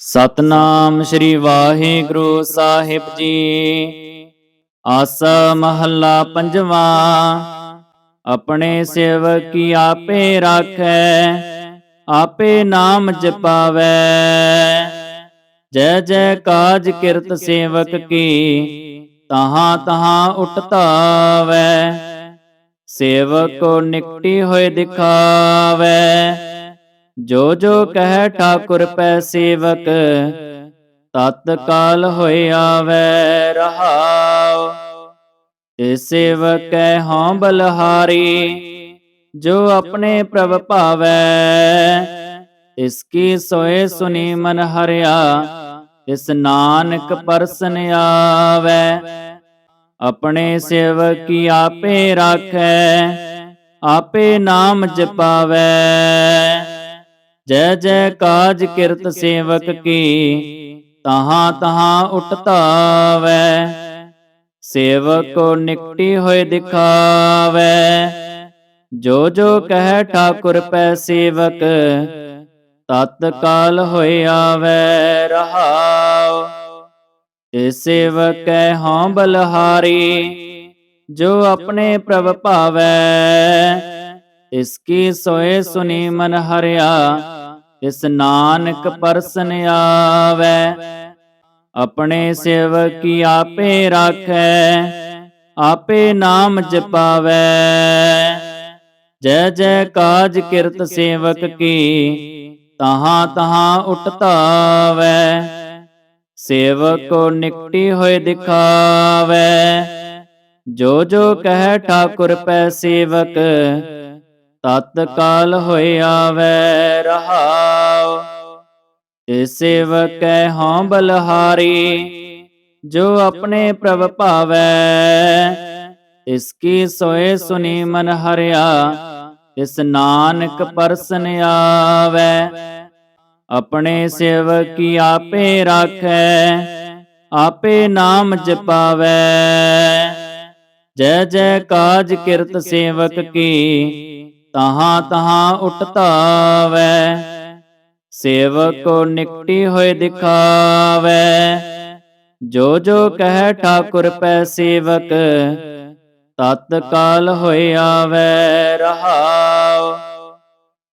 ਸਤਨਾਮ ਸ੍ਰੀ ਵਾਹਿਗੁਰੂ ਸਾਹਿਬ ਜੀ। ਆਸਾ ਮਹੱਲਾ ਪੰਜਵਾ, ਆਪਣੇ ਸੇਵਕ ਕੀ ਆਪੇ ਰਾਖੈ, ਆਪੇ ਨਾਮ ਜਪਾਵੈ। ਜੈ ਜੈ ਕਾਜ ਕਿਰਤ ਸੇਵਕ ਕੀ, ਤਹਾਂ ਤਹਾਂ ਉਟਤਾਵੈ। ਸੇਵਕ ਕੋ ਨਿਕਟੀ ਹੋਏ ਦਿਖਾਵੈ। ਜੋ ਜੋ ਕਹਿ ਠਾਕੁਰ ਪੈ ਸੇਵਕ ਤਤ ਕਾਲ ਹੋਇ ਆਵੈ ਰਹਾਉ। ਤੇ ਸੇਵਕੈ ਹਉ ਬਲਹਾਰੀ ਜੋ ਆਪਣੇ ਪ੍ਰਭ ਭਾਵੈ। ਇਸ ਕੀ ਸੋਏ ਸੁਨੀ ਮਨ ਹਰਿਆ। ਇਸ ਨਾਨਕ ਪਰਸਨ ਆਵੈ। ਆਪਣੇ ਸੇਵਕ ਕੀ ਆਪੇ ਰਾਖੈ। ਆਪੇ ਨਾਮ ਜਪਾਵੈ। ਜੈ ਜੈ ਕਾਜ ਕਿਰਤ ਸੇਵਕ ਕੀ, ਤਹਾਂ ਤਹਾਂ ਉਟਤਾਵੈ ਸੇਵਕ ਕੋ ਨਿਕਟੀ ਹੋਏ ਦਿਖਾਵੈ। ਜੋ ਜੋ ਕਹਿ ਠਾਕੁਰ ਪੈ ਸੇਵਕ ਤਤ ਕਾਲ ਹੋਇ ਆਵੈ ਰਹਾਉ। ਤੇ ਸੇਵਕੈ ਹਉ ਬਲਹਾਰੀ, ਜੋ ਆਪਣੇ ਪ੍ਰਭ ਭਾਵੈ। ਇਸ ਕੀ ਸੋਏ ਸੁਨੀ ਮਨ ਹਰਿਆ ਇਸ ਨਾਨਕ ਪਰਸਨ ਆਵੈ, ਆਪਣੇ ਸੇਵਕ ਕੀ ਆਪੇ ਰਾਖੈ, ਆਪੇ ਨਾਮ ਜਪਾਵੈ। ਜੈ ਜੈ ਕਾਜ ਕਿਰਤ ਸੇਵਕ ਕੀ, ਤਹਾਂ ਤਹਾਂ ਉਟਤਾਵੈ। ਸੇਵਕ ਕੋ ਨਿਕਟੀ ਹੋਏ ਦਿਖਾਵੈ, ਜੋ ਜੋ ਕਹਿ ਠਾਕੁਰ ਪੈ ਸੇਵਕ ਤਤ ਕਾਲ ਹੋਇ ਆਵੈ ਰਹਾਉ, ਤੇ ਸੇਵਕੈ ਹਉ ਬਲਹਾਰੀ, ਜੋ ਆਪਣੇ ਪ੍ਰਭ ਭਾਵੈ। ਇਸ ਕੀ ਸੋਏ ਸੁਨੀ ਮਨ ਹਰਿਆ, ਇਸ ਨਾਨਕ ਪਰਸਨ ਆਵੈ। ਆਪਣੇ ਸੇਵਕ ਕੀ ਆਪੇ ਰਾਖੈ, ਆਪੇ ਨਾਮ ਜਪਾਵੈ। ਜੈ ਜੈ ਕਾਜ ਕਿਰਤ ਸੇਵਕ ਕੀ ਤਹਾਂ ਤਹਾਂ ਉਟਤਾਵੈ ਸੇਵਕ ਨਿਕਟੀ ਹੋਏ ਦਿਖਾਵੈ। ਜੋ ਜੋ ਕਹਿ ਠਾਕੁਰ ਪੈ ਸੇਵਕ, ਤਤਕਾਲ ਹੋਇ ਆਵੈ ਰਹਾਉ।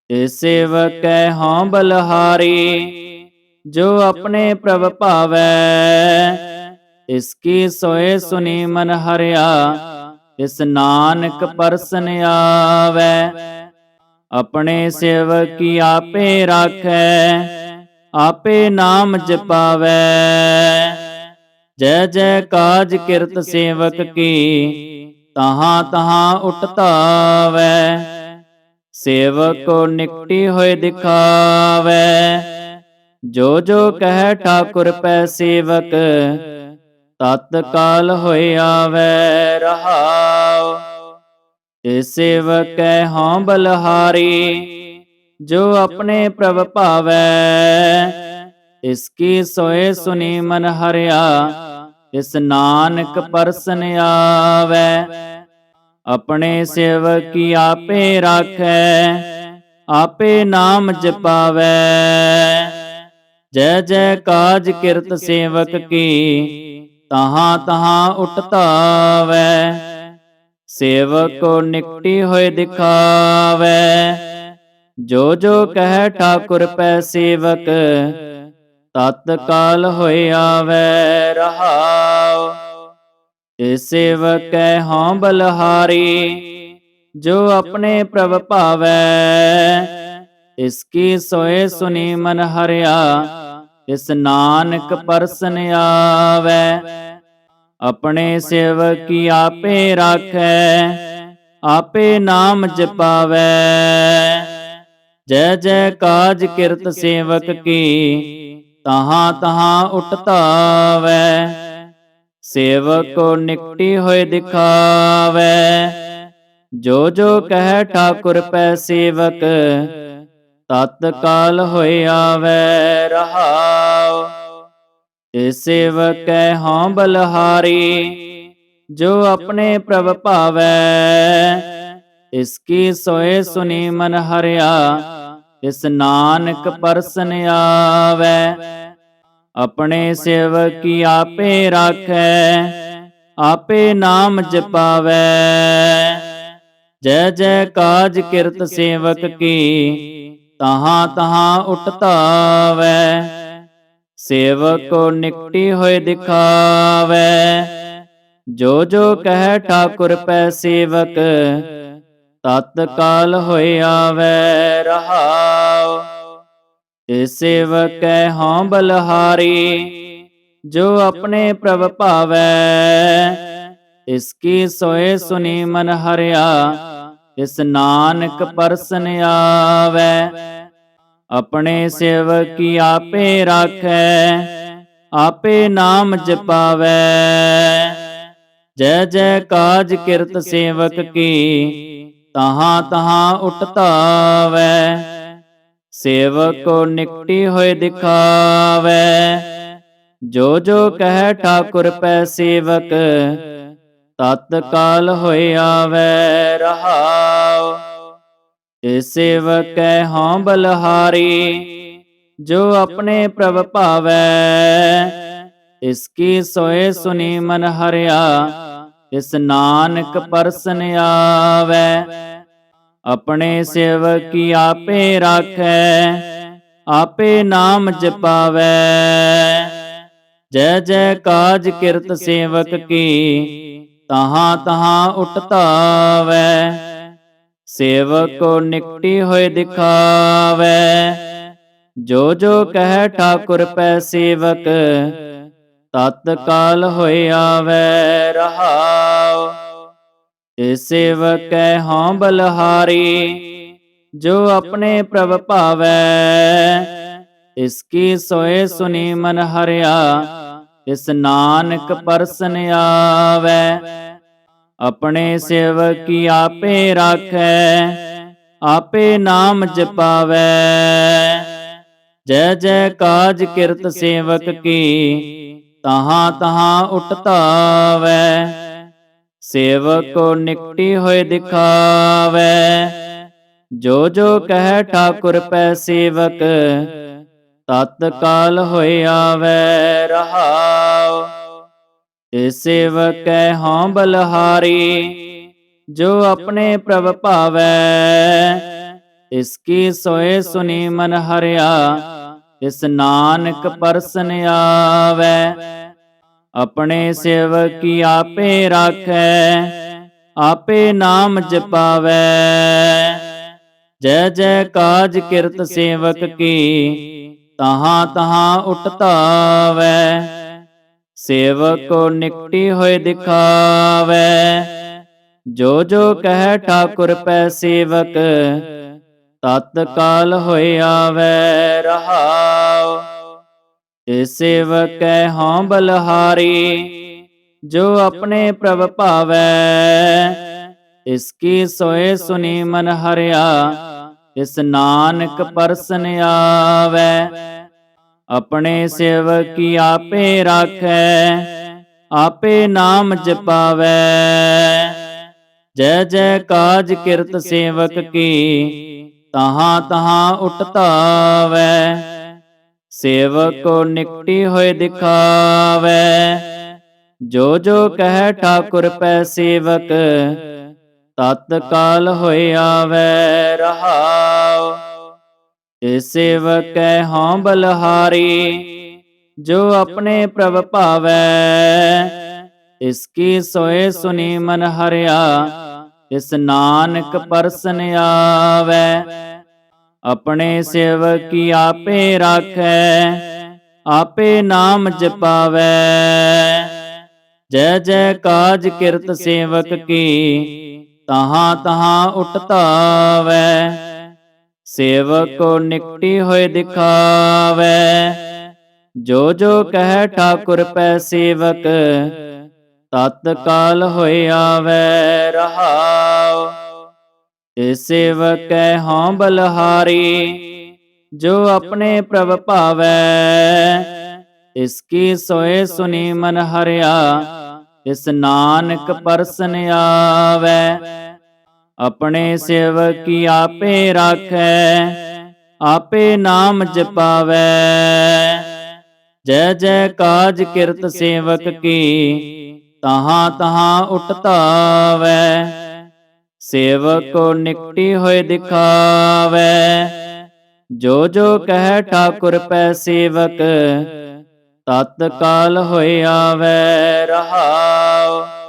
ਤੇ ਸੇਵਕੈ ਹਉ ਬਲਹਾਰੀ, ਜੋ ਆਪਣੇ ਪ੍ਰਭ ਭਾਵੈ। ਇਸ ਕੀ ਸੋਏ ਸੁਨੀ ਮਨ ਹਰਿਆ ਇਸ ਨਾਨਕ ਪਰਸਨ ਆਵੈ, ਆਪਣੇ ਸੇਵਕ ਕੀ ਆਪੇ ਰਾਖੈ, ਆਪੇ ਨਾਮ ਜਪਾਵੈ। ਜੈ ਜੈ ਕਾਜ ਕਿਰਤ ਸੇਵਕ ਕੀ, ਤਹਾਂ ਤਹਾਂ ਉਟਤਾਵੈ। ਸੇਵਕ ਕੋ ਨਿਕਟੀ ਹੋਏ ਦਿਖਾਵੈ। ਜੋ ਜੋ ਕਹਿ ਠਾਕੁਰ ਪੈ ਸੇਵਕ ਤਤ ਕਾਲ ਹੋਇ ਆਵੈ ਰਹਾਉ। ਤੇ ਸੇਵਕੈ ਹਉ ਬਲਹਾਰੀ, ਜੋ ਆਪਣੇ ਪ੍ਰਭ ਭਾਵੈ। ਇਸ ਕੀ ਸੋਏ ਸੁਨੀ ਮਨ ਹਰਿਆ, ਇਸ ਨਾਨਕ ਪਰਸਨ ਆਵੈ। ਆਪਣੇ ਸੇਵਕ ਕੀ ਆਪੇ ਰਾਖੈ, ਆਪੇ ਨਾਮ ਜਪਾਵੈ। ਜੈ ਜੈ ਕਾਜ ਕਿਰਤ ਸੇਵਕ ਕੀ ਤਹਾਂ ਤਹਾਂ ਉਟਤਾਵੈ ਸੇਵਕ ਕੋ ਨਿਕਟੀ ਹੋਏ ਦਿਖਾਵੈ। ਜੋ ਜੋ ਕਹਿ ਠਾਕੁਰ ਪੈ ਸੇਵਕ ਤਤ ਕਾਲ ਹੋਇ ਆਵੈ ਰਹਾਉ। ਤੇ ਸੇਵਕੈ ਹਉ ਬਲਹਾਰੀ, ਜੋ ਆਪਣੇ ਪ੍ਰਭ ਭਾਵੈ। ਇਸ ਕੀ ਸੋਏ ਸੁਨੀ ਮਨ ਹਰਿਆ ਇਸ ਨਾਨਕ ਪਰਸਨ ਆਵੈ, ਆਪਣੇ ਸੇਵਕ ਕੀ ਆਪੇ ਰਾਖੈ, ਆਪੇ ਨਾਮ ਜਪਾਵੈ। ਜੈ ਜੈ ਕਾਜ ਕਿਰਤ ਸੇਵਕ ਕੀ, ਤਹਾਂ ਤਹਾਂ ਉਟਤਾਵੈ। ਸੇਵਕ ਕੋ ਨਿਕਟੀ ਹੋਏ ਦਿਖਾਵੈ, ਜੋ ਜੋ ਕਹਿ ਠਾਕੁਰ ਪੈ ਸੇਵਕ ਤਤ ਕਾਲ ਹੋਇ ਆਵੈ ਰਹਾਉ ਤੇ ਸੇਵਕੈ ਹਉ ਬਲਹਾਰੀ, ਜੋ ਆਪਣੇ ਪ੍ਰਭ ਭਾਵੈ। ਇਸ ਕੀ ਸੋਏ ਸੁਨੀ ਮਨ ਹਰਿਆ, ਇਸ ਨਾਨਕ ਪਰਸਨ ਆਵੈ। ਆਪਣੇ ਸੇਵਕ ਕੀ ਆਪੇ ਰਾਖੈ, ਆਪੇ ਨਾਮ ਜਪਾਵੈ। ਜੈ ਜੈ ਕਾਜ ਕਿਰਤ ਸੇਵਕ ਕੀ, ਤਹਾਂ ਤਹਾਂ ਉਠ ਸੇਵਕ ਨਿਕਟੀ ਹੋਏ ਦਿਖਾਵੈ। ਜੋ ਜੋ ਕਹਿ ਠਾਕੁਰ ਪੈ ਸੇਵਕ ਤਤ ਕਾਲ ਹੋਏ ਆਵੈ ਰਹਾਉ ਤੇ ਸੇਵਕੈ ਹਉ ਬਲਹਾਰੀ ਜੋ ਆਪਣੇ ਪ੍ਰਭ ਭਾਵੈ। ਇਸ ਕੀ ਸੋਏ ਸੁਨੀ ਮਨ ਹਰਿਆ ਇਸ ਨਾਨਕ ਪਰਸਨ ਆਵੈ। ਆਪਣੇ ਸੇਵਕ ਆਪੇ ਰਾਖੈ? ਆਪੇ ਨਾਮ ਜਪਾਵੈ? ਜੈ ਜੈ ਕਾਜ ਕਿਰਤ ਸੇਵਕ ਕੀ? ਤਹਾਂ ਤਹਾਂ ਉਠ ਧਾਵੈ ਸੇਵਕ ਕੋ ਨਿਕਟੀ ਹੋਏ ਦਿਖਾਵੈ। ਜੋ ਜੋ ਕਹਿ ਠਾਕੁਰ ਪੈ ਸੇਵਕ ਤਤ ਕਾਲ ਹੋਏ ਆਵੈ ਰਹਾਉ। ਤੇ ਸੇਵਕੈ ਹਉ ਬਲਹਾਰੀ, ਜੋ ਆਪਣੇ ਪ੍ਰਭ ਭਾਵੈ। ਇਸ ਕੀ ਸੋਏ ਸੁਨੀ ਮਨ ਹਰਿਆ, ਇਸ ਨਾਨਕ ਪਰਸਨ ਆਵੈ। ਆਪਣੇ ਸੇਵਕ ਕੀ ਆਪੇ ਰਾਖੈ, ਆਪੇ ਨਾਮ ਜਪਾਵੈ। ਜੈ ਜੈ ਕਾਜ ਕਿਰਤ ਸੇਵਕ ਕੀ, ਤਹਾਂ ਤਹਾਂ ਉਠ ਧਾਵੈ ਸੇਵਕ ਕੋ ਨਿਕਟੀ ਹੋਏ ਦਿਖਾਵੈ। ਜੋ ਜੋ ਕਹਿ ਠਾਕੁਰ ਪੈ ਸੇਵਕ, ਤਤ ਕਾਲ ਹੋਏ ਆਵੈ ਰਹਾਉ। ਤੇ ਸੇਵਕੈ ਹਉ ਬਲਹਾਰੀ, ਜੋ ਆਪਣੇ ਪ੍ਰਭ ਭਾਵੈ। ਇਸ ਕੀ ਸੋਏ ਸੁਨੀ ਮਨ ਹਰਿਆ, ਇਸ ਨਾਨਕ ਪਰਸਨ ਆਵੈ। ਆਪਣੇ ਸੇਵਕ ਆਪੇ ਰਾਖੈ? ਆਪੇ ਨਾਮ ਜਪਾਵੈ? ਜੈ ਜੈ ਕਾਜ ਕਿਰਤ ਸੇਵਕ ਕੀ? ਤਹਾਂ ਤਹਾਂ ਉਠ ਧਾਵੈ ਸੇਵਕ ਕੋ ਨਿਕਟੀ ਹੋਏ ਦਿਖਾਵੈ। ਜੋ ਜੋ ਕਹਿ ਠਾਕੁਰ ਪੈ ਸੇਵਕ ਤਤ ਕਾਲ ਹੋਏ ਆਵੈ ਰਹਾਉ। ਤੇ ਸੇਵਕੈ ਹਉ ਬਲਹਾਰੀ, ਜੋ ਆਪਣੇ ਪ੍ਰਭ ਭਾਵੈ। ਇਸ ਕੀ ਸੋਏ ਸੁਨੀ ਮਨ ਹਰਿਆ, ਇਸ ਨਾਨਕ ਪਰਸਨ ਆਵੈ। ਆਪਣੇ ਸੇਵਕ ਕੀ ਆਪੇ ਰਾਖੈ, ਆਪੇ ਨਾਮ ਜਪਾਵੈ। ਜੈ ਜੈ ਕਾਜ ਕਿਰਤ ਸੇਵਕ ਕੀ, ਤਹਾਂ ਤਹਾਂ ਉਠ ਧਾਵੈ ਸੇਵਕ ਨਿਕਟੀ ਹੋਏ ਦਿਖਾਵੈ। ਜੋ ਜੋ ਕਹਿ ਠਾਕੁਰ ਪੈ ਸੇਵਕ ਤਤ ਕਾਲ ਹੋਏ ਆਵੈ ਰਹਾਉ ਤੇ ਸੇਵਕੈ ਹਉ ਬਲਹਾਰੀ ਜੋ ਆਪਣੇ ਪ੍ਰਭ ਭਾਵੈ ਇਸ ਕੀ ਸੋਏ ਸੁਨੀ ਮਨ ਹਰਿਆ ਇਸ ਨਾਨਕ ਪਰਸਨ ਆਵੈ। ਆਪਣੇ ਸੇਵਕ ਕੀ ਆਪੇ ਰਾਖੈ? ਆਪੇ ਨਾਮ ਜਪਾਵੈ? ਜੈ ਜੈ ਕਾਜ ਕਿਰਤ ਸੇਵਕ ਕੀ? ਤਹਾਂ ਤਹਾਂ ਉਠ ਧਾਵੈ ਸੇਵਕ ਕੋ ਨਿਕਟੀ ਹੋਏ ਦਿਖਾਵੈ। ਜੋ ਜੋ ਕਹਿ ਠਾਕੁਰ ਪੈ ਸੇਵਕ ਤਤ ਕਾਲ ਹੋਏ ਆਵੈ ਰਹਾਉ। ਤੇ ਸੇਵਕੈ ਹਉ ਬਲਹਾਰੀ, ਜੋ ਆਪਣੇ ਪ੍ਰਭ ਭਾਵੈ। ਇਸ ਕੀ ਸੋਏ ਸੁਨੀ ਮਨ ਹਰਿਆ, ਇਸ ਨਾਨਕ ਪਰਸਨ ਆਵੈ। ਆਪਣੇ ਸੇਵਕ ਕੀ ਆਪੇ ਰਾਖੈ, ਆਪੇ ਨਾਮ ਜਪਾਵੈ। ਜੈ ਜੈ ਕਾਜ ਕਿਰਤ ਸੇਵਕ ਕੀ, ਤਹਾਂ ਤਹਾਂ ਉਠ ਧਾਵੈ ਸੇਵਕ ਕੋ ਨਿਕਟੀ ਹੋਏ ਦਿਖਾਵੈ। ਜੋ ਜੋ ਕਹਿ ਠਾਕੁਰ ਪੈ ਸੇਵਕ ਤਤ ਕਾਲ ਹੋਏ ਆਵੈ ਰਹਾਉ ਤੇ ਸੇਵਕੈ ਹਉ ਬਲਹਾਰੀ ਜੋ ਆਪਣੇ ਪ੍ਰਭ ਭਾਵੈ। ਇਸ ਕੀ ਸੋਏ ਸੁਨੀ ਮਨ ਹਰਿਆ ਇਸ ਨਾਨਕ ਪਰਸਨ ਆਵੈ। ਆਪਣੇ ਸੇਵਕ ਕੀ ਆਪੇ ਰਾਖੈ ਆਪੇ ਨਾਮ ਜਪਾਵੈ। ਜੈ ਜੈ ਕਾਜ ਕਿਰਤ ਸੇਵਕ ਕੀ ਤਹਾਂ ਤਹਾਂ ਉਠ ਧਾਵੈ ਸੇਵਕ ਕੋ ਨਿਕਟੀ ਹੋਏ ਦਿਖਾਵੈ। ਜੋ ਜੋ ਕਹਿ ਠਾਕੁਰ ਪੈ ਸੇਵਕ ਤਤ ਕਾਲ ਹੋਇ ਆਵੈ ਰਹਾਉ। ਤੇ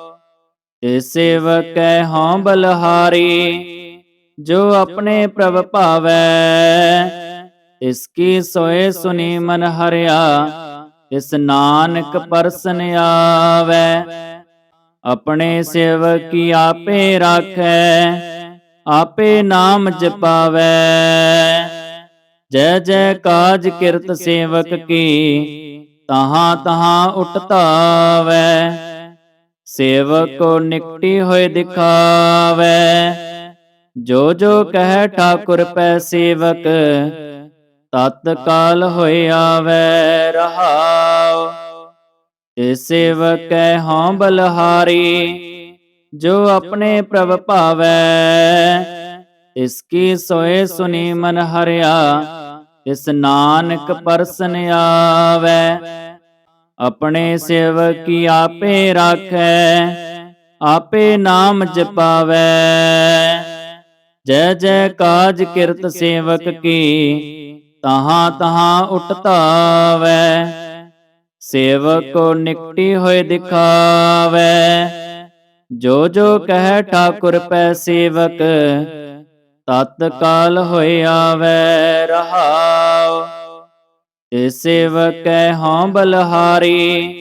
ਸੇਵਕੈ ਹਉ ਬਲਹਾਰੀ, ਜੋ ਆਪਣੇ ਪ੍ਰਭ ਭਾਵੈ। ਇਸ ਕੀ ਸੋਏ ਸੁਨੀ ਮਨ ਹਰਿਆ, ਇਸ ਨਾਨਕ ਪਰਸਨ ਆਵੈ। ਆਪਣੇ ਸੇਵਕ ਕੀ ਆਪੇ ਰਾਖੈ, ਆਪੇ ਨਾਮ ਜਪਾਵੈ। ਜੈ ਜੈ ਕਾਜ ਕਿਰਤ ਸੇਵਕ ਕੀ, ਤਹਾਂ ਤਹਾਂ ਉਠ ਧਾਵੈ ਸੇਵਕ ਕੋ ਨਿਕਟੀ ਹੋਏ ਦਿਖਾਵੈ। ਜੋ ਜੋ ਕਹਿ ਠਾਕੁਰ ਪੈ ਸੇਵਕ, ਤਤ ਕਾਲ ਹੋਇ ਆਵੈ ਰਹਾਉ। ਤੇ ਸੇਵਕੈ ਹਉ ਬਲਹਾਰੀ, ਜੋ ਆਪਣੇ ਪ੍ਰਭ ਭਾਵੈ। ਇਸ ਕੀ ਸੋਏ ਸੁਨੀ ਮਨ ਹਰਿਆ, ਇਸ ਨਾਨਕ ਪਰਸਨ ਆਵੈ। ਆਪਣੇ ਸੇਵਕ ਕੀ ਆਪੇ ਰਾਖੈ ਆਪੇ ਨਾਮ ਜਪਾਵੈ। ਜੈ ਜੈ ਕਾਜ ਕਿਰਤ ਸੇਵਕ ਕੀ ਤਹਾਂ ਤਹਾਂ ਉਠ ਧਾਵੈ ਸੇਵਕ ਕੋ ਨਿਕਟੀ ਹੋਏ ਦਿਖਾਵੈ। ਜੋ ਜੋ ਕਹਿ ਠਾਕੁਰ ਪੈ ਸੇਵਕ ਤਤ ਕਾਲ ਹੋਇ ਆਵੈ ਰਹਾਉ ਤੇ ਸੇਵਕੈ ਹਉ ਬਲਹਾਰੀ,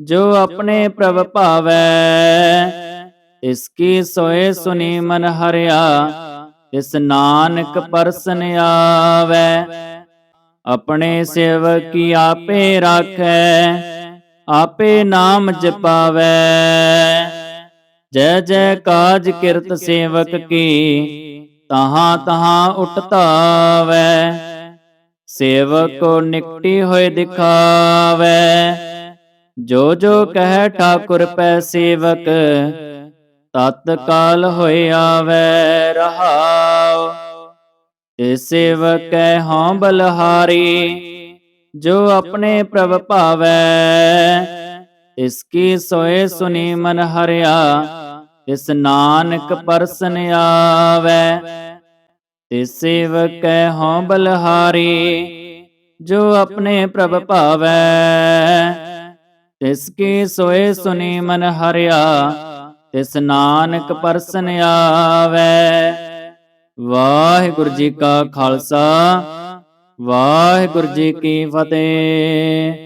ਜੋ ਆਪਣੇ ਪ੍ਰਭ ਭਾਵੈ। ਇਸ ਕੀ ਸੋਏ ਸੁਨੀ ਮਨ ਹਰਿਆ, ਇਸ ਨਾਨਕ ਪਰਸਨ ਆਵੈ। ਆਪਣੇ ਸੇਵਕ ਕੀ ਆਪੇ ਰਾਖੈ, ਆਪੇ ਨਾਮ ਜਪਾਵੈ। ਜੈ ਜੈ ਕਾਜ ਕਿਰਤ ਸੇਵਕ ਕੀ, ਤਹਾਂ ਤਹਾਂ ਉਠ ਧਾਵੈ ਸੇਵਕ ਕੋ ਨਿਕਟੀ ਹੋਏ ਦਿਖਾਵੈ। ਜੋ ਜੋ ਕਹਿ ਠਾਕੁਰ ਪੈ ਸੇਵਕ, ਤਤ ਕਾਲ ਹੋਇ ਆਵੈ ਰਹਾਉ। ਤੇ ਸੇਵਕੈ ਹਉ ਬਲਹਾਰੀ, ਜੋ ਆਪਣੇ ਪ੍ਰਭ ਭਾਵੈ। ਇਸ ਕੀ ਸੋਏ ਸੁਨੀ ਮਨ ਹਰਿਆ, ਇਸ ਨਾਨਕ ਪਰਸਨ ਆਵੈ। ਤੇ ਸੇਵਕੈ ਹਉ ਬਲਹਾਰੀ, ਜੋ ਆਪਣੇ ਪ੍ਰਭ ਭਾਵੈ। ਤਿਸ ਕੀ ਸੋਏ ਸੁਨੀ ਮਨ ਹਰਿਆ, ਤਿਸ ਨਾਨਕ ਪਰਸਨ ਆਵੈ। ਵਾਹਿਗੁਰੂ ਜੀ ਕਾ ਖਾਲਸਾ, ਵਾਹਿਗੁਰੂ ਜੀ ਕੀ ਫਤਿਹ।